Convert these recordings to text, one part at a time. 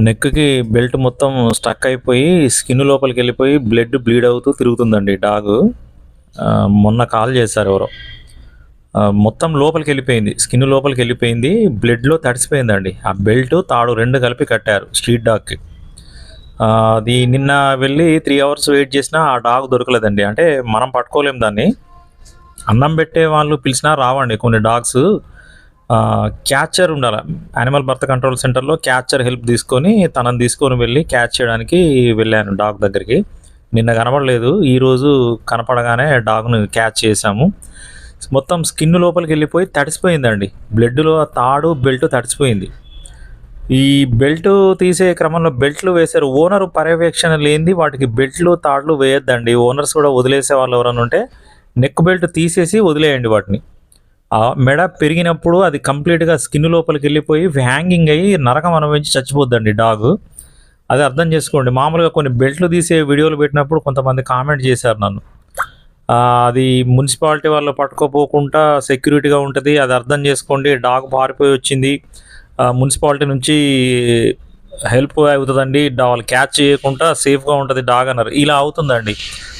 నెక్కి బెల్ట్ మొత్తం స్టక్ అయిపోయి స్కిన్ లోపలికి వెళ్ళిపోయి బ్లడ్ బ్లీడ్ అవుతూ తిరుగుతుందండి డాగ్. మొన్న కాల్ చేశారు ఎవరో. మొత్తం లోపలికి వెళ్ళిపోయింది. స్కిన్ లోపలికి వెళ్ళిపోయింది. బ్లడ్లో తడిసిపోయిందండి. ఆ బెల్ట్ తాడు రెండు కలిపి కట్టారు స్ట్రీట్ డాగ్కి. అది నిన్న వెళ్ళి త్రీ అవర్స్ వెయిట్ చేసినా ఆ డాగ్ దొరకలేదండి. అంటే మనం పట్టుకోలేము దాన్ని. అన్నం పెట్టే వాళ్ళు పిలిచినా రావండి కొన్ని డాగ్స్. క్యాచర్ ఉండాలి. యానిమల్ బర్త్ కంట్రోల్ సెంటర్లో క్యాచర్ హెల్ప్ తీసుకొని తనని తీసుకొని వెళ్ళి క్యాచ్ చేయడానికి వెళ్ళాను డాగ్ దగ్గరికి. నిన్న కనపడలేదు ఈరోజు కనపడగానే డాగ్ను క్యాచ్ చేశాము. మొత్తం స్కిన్ లోపలికి వెళ్ళిపోయి తడిసిపోయిందండి. బ్లడ్లో తాడు బెల్ట్ తడిసిపోయింది. ఈ బెల్ట్ తీసే క్రమంలో బెల్ట్లు వేశారు. ఓనర్ పర్యవేక్షణ లేనిది వాటికి బెల్ట్లు తాడులు వేయొద్దండి. ఓనర్స్ కూడా వదిలేసే వాళ్ళు ఎవరైనా ఉంటే నెక్ బెల్ట్ తీసేసి వదిలేయండి వాటిని. మెడ పెరిగినప్పుడు అది కంప్లీట్గా స్కిన్ లోపలికి వెళ్ళిపోయి హ్యాంగింగ్ అయ్యి నరకం అనుభవించి చచ్చిపోద్దండి డాగ్. అది అర్థం చేసుకోండి. మామూలుగా కొన్ని బెల్ట్లు తీసే వీడియోలు పెట్టినప్పుడు కొంతమంది కామెంట్ చేశారు నన్ను. అది మున్సిపాలిటీ వాళ్ళు పట్టుకోపోకుండా సెక్యూరిటీగా ఉంటుంది అది అర్థం చేసుకోండి డాగ్ పారిపోయి వచ్చింది. మున్సిపాలిటీ నుంచి హెల్ప్ అవుతుందండి వాళ్ళు క్యాచ్ చేయకుండా సేఫ్గా ఉంటుంది డాగ్ అన్నారు. ఇలా అవుతుందండి.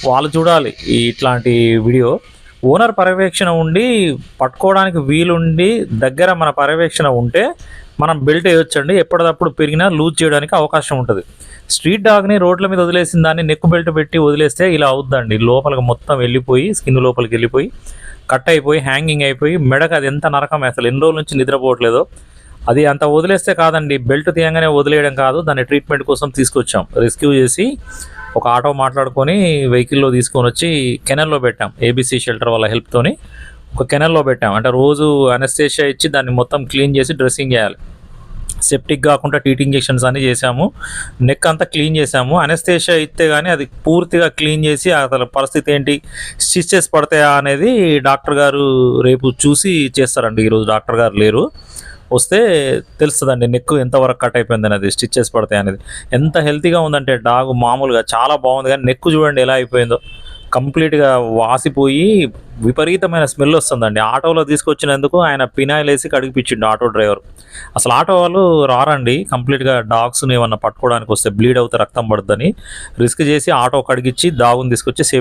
వాళ్ళు చూడాలి ఇట్లాంటి వీడియో. ఓనర్ పర్యవేక్షణ ఉండి పట్టుకోవడానికి వీలుండి దగ్గర మన పర్యవేక్షణ ఉంటే మనం బెల్ట్ వేయొచ్చండి. ఎప్పటికప్పుడు పెరిగినా లూజ్ చేయడానికి అవకాశం ఉంటుంది. స్ట్రీట్ డాగ్ని రోడ్ల మీద వదిలేసిన దాన్ని నెక్కు బెల్ట్ పెట్టి వదిలేస్తే ఇలా అవుద్దండి. లోపలికి మొత్తం వెళ్ళిపోయి స్కిన్ లోపలికి వెళ్ళిపోయి కట్ అయిపోయి హ్యాంగింగ్ అయిపోయి మెడకు అది ఎంత నరకం అసలు ఎన్ని రోజుల నుంచి నిద్రపోవట్లేదో. అది అంత వదిలేస్తే కాదండి. బెల్ట్ తీయంగానే వదిలేయడం కాదు. దాన్ని ట్రీట్మెంట్ కోసం తీసుకొచ్చాం. రెస్క్యూ చేసి ఒక ఆటో మాట్లాడుకొని వెహికల్లో తీసుకొని వచ్చి కెనల్లో పెట్టాం. ఏబీసీ షెల్టర్ వాళ్ళ హెల్ప్తోని ఒక కెనల్లో పెట్టాం. అంటే రోజు అనస్టేషియా ఇచ్చి దాన్ని మొత్తం క్లీన్ చేసి డ్రెస్సింగ్ చేయాలి. సెప్టిక్ కాకుండా టీటీ ఇంజెక్షన్స్ అన్నీ చేసాము నెక్ అంతా క్లీన్ చేసాము అనెస్థేషియా ఇస్తే కానీ అది పూర్తిగా క్లీన్ చేసి అసలు పరిస్థితి ఏంటి? స్టిచెస్ పడతాయా అనేది డాక్టర్ గారు రేపు చూసి చేస్తారండి. ఈరోజు డాక్టర్ గారు లేరు. వస్తే తెలుస్తుందండి నెక్ ఎంతవరకు కట్ అయిపోయింది అనేది స్టిచ్చెస్ పడతాయి అనేది. ఎంత హెల్తీగా ఉందంటే డాగ్ మామూలుగా చాలా బాగుంది కానీ నెక్ చూడండి ఎలా అయిపోయిందో. కంప్లీట్గా వాసిపోయి విపరీతమైన స్మెల్ వస్తుందండి. ఆటోలో తీసుకొచ్చినందుకు ఆయన పినాయిల్ వేసి కడిగిపించిండు ఆటో డ్రైవర్. అసలు ఆటో వాళ్ళు రారండి కంప్లీట్గా డాగ్స్ని ఏమన్నా పట్టుకోవడానికి వస్తే బ్లీడ్ అవుతే రక్తం పడుతుందని రిస్క్ చేసి ఆటో కడిగిచ్చి డాగుని తీసుకొచ్చి సేఫ్